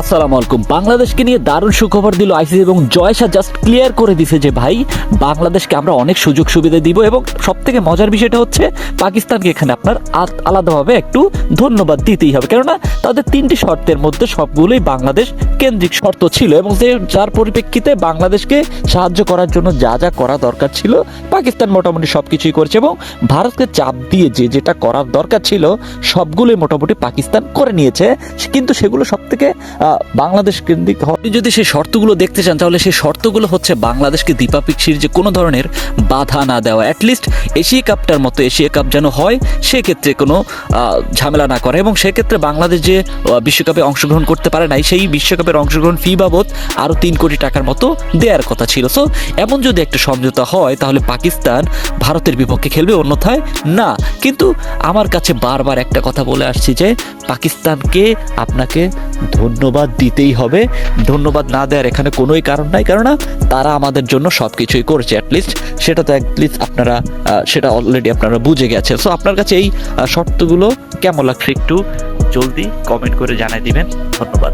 আসসালামু আলাইকুম। বাংলাদেশকে নিয়ে দারুণ সুখবর দিল আইসিসি এবং জয়সা জাস্ট ক্লিয়ার করে দিছে যে, ভাই, বাংলাদেশকে আমরা অনেক সুযোগ সুবিধা দিব এবং সব থেকে মজার বিষয়টা হচ্ছে পাকিস্তানকে এখানে আপনার আলাদাভাবে একটু ধন্যবাদ দিতেই হবে। কেননা তাদের তিনটি শর্তের মধ্যে সবগুলোই বাংলাদেশ কেন্দ্রিক শর্ত ছিল এবং যে যার পরিপ্রেক্ষিতে বাংলাদেশকে সাহায্য করার জন্য যা যা করা দরকার ছিল, পাকিস্তান মোটামুটি সব কিছুই করছে এবং ভারতকে চাপ দিয়ে যে, যেটা করার দরকার ছিল, সবগুলোই মোটামুটি পাকিস্তান করে নিয়েছে। কিন্তু সেগুলো সব থেকে বাংলাদেশ কেন্দ্রিক। আপনি যদি সেই শর্তগুলো দেখতে চান, তাহলে সেই শর্তগুলো হচ্ছে বাংলাদেশকে দ্বিপাক্ষিক সিরিজে কোনো ধরনের বাধা না দেওয়া। অ্যাটলিস্ট এশিয়া কাপটার মতো এশিয়া কাপ যেন হয়, সেক্ষেত্রে কোনো ঝামেলা না করে। এবং সেক্ষেত্রে বাংলাদেশ যে বিশ্বকাপে অংশগ্রহণ করতে পারে নাই, সেই বিশ্বকাপের অংশগ্রহণ ফি বাবদ আরও তিন কোটি টাকার মতো দেওয়ার কথা ছিল। সো এমন যদি একটা সমঝোতা হয়, তাহলে পাকিস্তান ভারতের বিপক্ষে খেলবে, অন্যথায় না। কিন্তু আমার কাছে বারবার একটা কথা বলে আসছি যে, পাকিস্তানকে আপনাকে ধন্যবাদ দিতেই হবে। ধন্যবাদ না দেওয়ার এখানে কোনোই কারণ নাই, কেননা তারা আমাদের জন্য সব কিছুই করছে অ্যাটলিস্ট সেটা তো অ্যাটলিস্ট আপনারা সেটা অলরেডি আপনারা বুঝে গেছেন। সো আপনার কাছে এই শর্তগুলো কেমন লাগছে একটু জলদি কমেন্ট করে জানাই দিবেন। ধন্যবাদ।